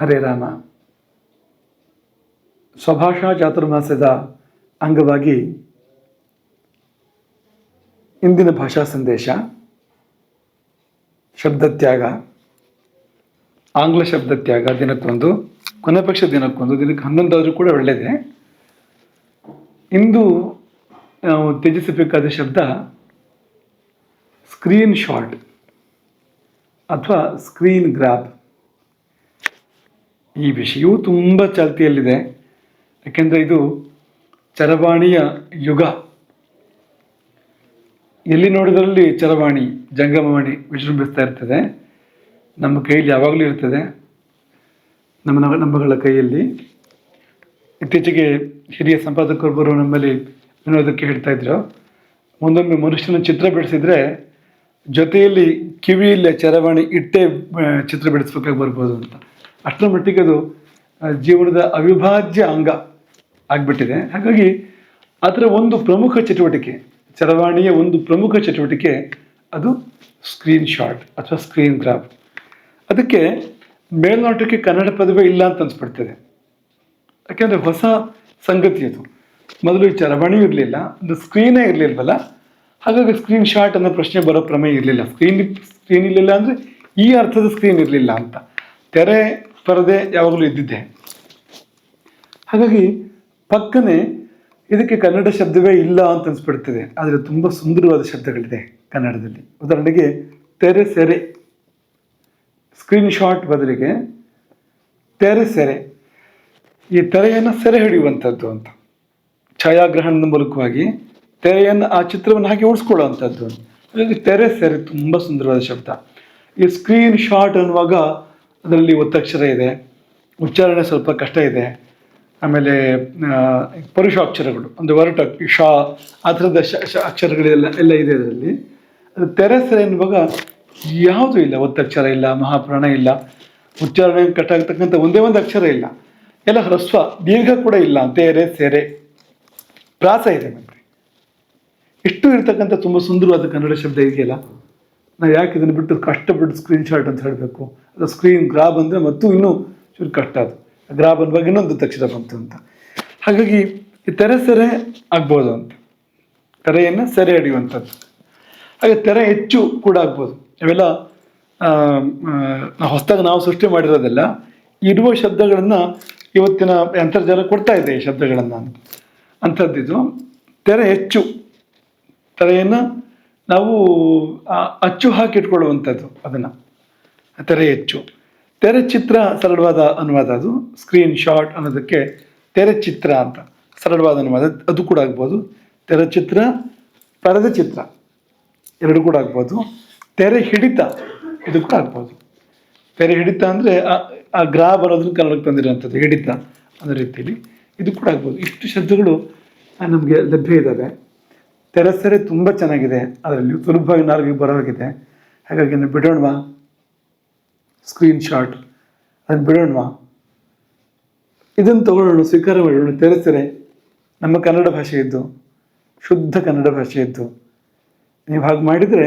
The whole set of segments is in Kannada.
ಹರೇ ರಾಮ. ಸ್ವಭಾಷಾ ಚಾತುರ್ಮಾಸ್ಯದ ಅಂಗವಾಗಿ ಇಂದಿನ ಭಾಷಾ ಸಂದೇಶ ಶಬ್ದತ್ಯಾಗ ಆಂಗ್ಲ ಶಬ್ದತ್ಯಾಗ ದಿನಕ್ಕೊಂದು ಕೊನೆ ಪಕ್ಷ ದಿನಕ್ಕೊಂದು, ದಿನಕ್ಕೆ ಹನ್ನೊಂದಾದರೂ ಕೂಡ ಒಳ್ಳೆಯದೇ. ಇಂದು ನಾವು ತ್ಯಜಿಸಬೇಕಾದ ಶಬ್ದ ಸ್ಕ್ರೀನ್ ಶಾಟ್ ಅಥವಾ ಸ್ಕ್ರೀನ್ ಗ್ರಾಬ್ ಈ ವಿಷಯವೂ ತುಂಬ ಚಾಲ್ತಿಯಲ್ಲಿದೆ. ಯಾಕೆಂದರೆ ಇದು ಚರವಾಣಿಯ ಯುಗ. ಎಲ್ಲಿ ನೋಡಿದ್ರಲ್ಲಿ ಚರವಾಣಿ, ಜಂಗಮವಾಣಿ ವಿಜೃಂಭಿಸ್ತಾ ಇರ್ತದೆ. ನಮ್ಮ ಕೈಯಲ್ಲಿ ಯಾವಾಗಲೂ ಇರ್ತದೆ. ನಮ್ಮ ನಮ್ಮಗಳ ಕೈಯಲ್ಲಿ. ಇತ್ತೀಚೆಗೆ ಹಿರಿಯ ಸಂಪಾದಕರೊಬ್ಬರು ನಮ್ಮಲ್ಲಿ ವಿನೋದಕ್ಕೆ ಹೇಳ್ತಾ ಇದ್ರು. ಒಂದೊಮ್ಮೆ ಮನುಷ್ಯನ ಚಿತ್ರ ಬಿಡಿಸಿದ್ರೆ ಜೊತೆಯಲ್ಲಿ ಕಿವಿಯಲ್ಲಿ ಚರವಾಣಿ ಇಟ್ಟೇ ಚಿತ್ರ ಬಿಡಿಸ್ಬೇಕಾಗಿ ಬರ್ಬೋದು ಅಂತ. ಅಷ್ಟರ ಮಟ್ಟಿಗೆ ಅದು ಜೀವನದ ಅವಿಭಾಜ್ಯ ಅಂಗ ಆಗಿಬಿಟ್ಟಿದೆ. ಹಾಗಾಗಿ ಅದರ ಒಂದು ಪ್ರಮುಖ ಚಟುವಟಿಕೆ, ಚರವಾಣಿಯ ಒಂದು ಪ್ರಮುಖ ಚಟುವಟಿಕೆ, ಅದು ಸ್ಕ್ರೀನ್ ಶಾಟ್ ಅಥವಾ ಸ್ಕ್ರೀನ್ ಗ್ರಾಫ್ ಅದಕ್ಕೆ ಮೇಲ್ನೋಟಕ್ಕೆ ಕನ್ನಡ ಪದವೇ ಇಲ್ಲ ಅಂತ ಅನಿಸ್ಬಿಡ್ತದೆ. ಯಾಕೆಂದರೆ ಹೊಸ ಸಂಗತಿ ಅದು. ಮೊದಲು ಈ ಚರವಾಣಿ ಇರಲಿಲ್ಲ, ಒಂದು ಸ್ಕ್ರೀನೇ ಇರಲಿಲ್ವಲ್ಲ? ಹಾಗಾಗಿ ಸ್ಕ್ರೀನ್ ಶಾಟ್ ಅನ್ನೋ ಪ್ರಶ್ನೆ ಬರೋ ಪ್ರಮೇಯ ಇರಲಿಲ್ಲ. ಸ್ಕ್ರೀನ್ ಸ್ಕ್ರೀನ್ ಇರಲಿಲ್ಲ ಅಂದರೆ ಈ ಅರ್ಥದ ಸ್ಕ್ರೀನ್ ಇರಲಿಲ್ಲ ಅಂತ. ತೆರೆ ಪರದೆ ಯಾವಾಗಲೂ ಇದ್ದಿದ್ದೆ. ಹಾಗಾಗಿ ಪಕ್ಕನೆ ಇದಕ್ಕೆ ಕನ್ನಡ ಶಬ್ದವೇ ಇಲ್ಲ ಅಂತ ಅನ್ಸ್ಬಿಡ್ತದೆ. ಆದರೆ ತುಂಬ ಸುಂದರವಾದ ಶಬ್ದಗಳಿದೆ ಕನ್ನಡದಲ್ಲಿ. ಉದಾಹರಣೆಗೆ ತೆರೆ ಸೆರೆ. ಸ್ಕ್ರೀನ್ ಶಾಟ್ ಬದಲಿಗೆ ತೆರೆ ಸೆರೆ. ಈ ತೆರೆಯನ್ನು ಸೆರೆ ಹಿಡಿಯುವಂಥದ್ದು ಅಂತ. ಛಾಯಾಗ್ರಹಣದ ಮೂಲಕವಾಗಿ ತೆರೆಯನ್ನು ಆ ಚಿತ್ರವನ್ನು ಹಾಕಿ ಉಳಿಸ್ಕೊಳ್ಳುವಂಥದ್ದು ಹಾಗಾಗಿ ತೆರೆ ಸೆರೆ ತುಂಬ ಸುಂದರವಾದ ಶಬ್ದ. ಈ ಸ್ಕ್ರೀನ್ ಶಾಟ್ ಅನ್ನುವಾಗ ಅದರಲ್ಲಿ ಒತ್ತಕ್ಷರ ಇದೆ, ಉಚ್ಚಾರಣೆ ಸ್ವಲ್ಪ ಕಷ್ಟ ಇದೆ, ಆಮೇಲೆ ಪರುಷಾಕ್ಷರಗಳು ಒಂದು ಒರಟ ಶಾ ಆ ಥರದ ಶ ಶ ಅಕ್ಷರಗಳೆಲ್ಲ, ಎಲ್ಲ ಇದೆ ಅದರಲ್ಲಿ. ಅದು ತೆರೆ ಸೆರೆ ಎನ್ನುವಾಗ ಯಾವುದೂ ಇಲ್ಲ, ಒತ್ತಕ್ಷರ ಇಲ್ಲ, ಮಹಾಪ್ರಾಣ ಇಲ್ಲ, ಉಚ್ಚಾರಣೆ ಕಷ್ಟ ಆಗ್ತಕ್ಕಂಥ ಒಂದೇ ಒಂದು ಅಕ್ಷರ ಇಲ್ಲ. ಎಲ್ಲ ಹ್ರಸ್ವ, ದೀರ್ಘ ಕೂಡ ಇಲ್ಲ, ತೇರೆ, ಸೆರೆ, ಪ್ರಾಸ ಇದೆ ನಮಗೆ. ಇಷ್ಟು ಇರ್ತಕ್ಕಂಥ ತುಂಬ ಸುಂದರವಾದ ಕನ್ನಡ ಶಬ್ದ ಇದೆಯಲ್ಲ ನಾವು ಯಾಕೆ ಇದನ್ನು ಬಿಟ್ಟು ಕಷ್ಟಪಟ್ಟು ಸ್ಕ್ರೀನ್ ಶಾಟ್ ಅಂತ ಹೇಳಬೇಕು? ಅದು ಸ್ಕ್ರೀನ್ ಗ್ರಾಬ್ ಅಂದರೆ ಮತ್ತು ಇನ್ನೂ ಚೂರು ಕಷ್ಟ ಅದು. ಗ್ರಾಬ್ ಅನ್ನುವಾಗ ಇನ್ನೊಂದು ತಕ್ಷಣ ಬಂತು ಅಂತ. ಹಾಗಾಗಿ ಈ ತೆರೆ ಸೆರೆ ಆಗ್ಬೋದು ಅಂತ. ತೆರೆಯನ್ನು ಸೆರೆ ಹಿಡಿಯುವಂಥದ್ದು. ಹಾಗೆ ತೆರೆ ಹೆಚ್ಚು ಕೂಡ ಆಗ್ಬೋದು. ಇವೆಲ್ಲ ಹೊಸದಾಗಿ ನಾವು ಸೃಷ್ಟಿ ಮಾಡಿರೋದೆಲ್ಲ ಇರುವ ಶಬ್ದಗಳನ್ನು ಇವತ್ತಿನ ಅಂತರ್ಜಾಲ ಕೊಡ್ತಾ ಇದೆ ಈ ಶಬ್ದಗಳನ್ನು ಅಂಥದ್ದಿದು. ತೆರೆ ಹೆಚ್ಚು. ತೆರೆಯನ್ನು ನಾವು ಅಚ್ಚು ಹಾಕಿಟ್ಕೊಳ್ಳುವಂಥದ್ದು ಅದನ್ನು. ತೆರೆ ಹೆಚ್ಚು. ತೆರೆ ಚಿತ್ರ ಸರಳವಾದ ಅನುವಾದ ಅದು. ಸ್ಕ್ರೀನ್ ಶಾಟ್ ಅನ್ನೋದಕ್ಕೆ ತೆರೆ ಚಿತ್ರ ಅಂತ. ಸರಳವಾದ ಅನುವಾದ. ಅದು ಕೂಡ ಆಗ್ಬೋದು. ತೆರೆ ಚಿತ್ರ, ಪರದ ಚಿತ್ರ. ಎರಡು ಕೂಡ ಆಗ್ಬೋದು. ತೆರೆ ಹಿಡಿತ. ಇದು ಕೂಡ ಆಗ್ಬೋದು. ತೆರೆ ಹಿಡಿತ ಅಂದರೆ ಆ ಗ್ರಾ ಬರೋದನ್ನು ಕನ್ನಡಕ್ಕೆ ತಂದಿರುವಂಥದ್ದು. ಹಿಡಿತ ಅನ್ನೋ ರೀತಿಯಲ್ಲಿ. ಇದು ಕೂಡ ಆಗ್ಬೋದು. ಇಷ್ಟು ಶಬ್ದಗಳು ನಮಗೆ ಲಭ್ಯ ಇದ್ದಾವೆ. ತೆರೆಸರೆ ತುಂಬ ಚೆನ್ನಾಗಿದೆ. ಅದರಲ್ಲಿ ಸುಲಭವಾಗಿ ನಾಲ್ಕು ಬರೋಗಿದೆ ಹಾಗಾಗಿ ಅದನ್ನು ಬಿಡೋಣವಾ? ಸ್ಕ್ರೀನ್ ಶಾಟ್ ಅದನ್ನು ಬಿಡೋಣವಾ? ಇದನ್ನು ತಗೊಳ್ಳೋಣ, ಸ್ವೀಕಾರ ಮಾಡೋಣ. ತೆರೆಸರೆ ನಮ್ಮ ಕನ್ನಡ ಭಾಷೆ ಇದ್ದು ಶುದ್ಧ ಕನ್ನಡ ಭಾಷೆ ಇದ್ದು ನೀವು ಹಾಗೆ ಮಾಡಿದರೆ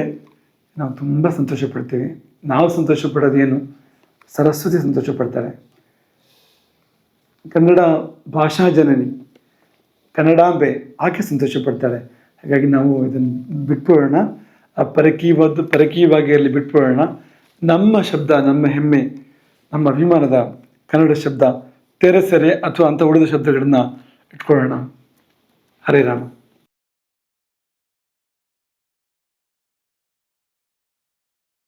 ನಾವು ತುಂಬ ಸಂತೋಷ ಪಡ್ತೀವಿ ನಾವು ಸಂತೋಷ ಪಡೋದೇನು ಸರಸ್ವತಿ ಸಂತೋಷ ಪಡ್ತಾರೆ ಕನ್ನಡ ಭಾಷಾ ಜನನಿ, ಕನ್ನಡಾಂಬೆ, ಆಕೆ ಸಂತೋಷ ಪಡ್ತಾಳೆ ಹಾಗಾಗಿ ನಾವು ಇದನ್ನು ಬಿಟ್ಬಿಡೋಣ. ಆ ಪರಕೀವಾಗಿ ಅಲ್ಲಿ ಬಿಟ್ಬಿಡೋಣ. ನಮ್ಮ ಶಬ್ದ, ನಮ್ಮ ಹೆಮ್ಮೆ, ನಮ್ಮ ಅಭಿಮಾನದ ಕನ್ನಡ ಶಬ್ದ, ತೆರೆಸೆರೆ ಅಥವಾ ಅಂಥ ಉಳಿದ ಶಬ್ದಗಳನ್ನು ಇಟ್ಕೊಳ್ಳೋಣ. ಹರೇ ರಾಮ.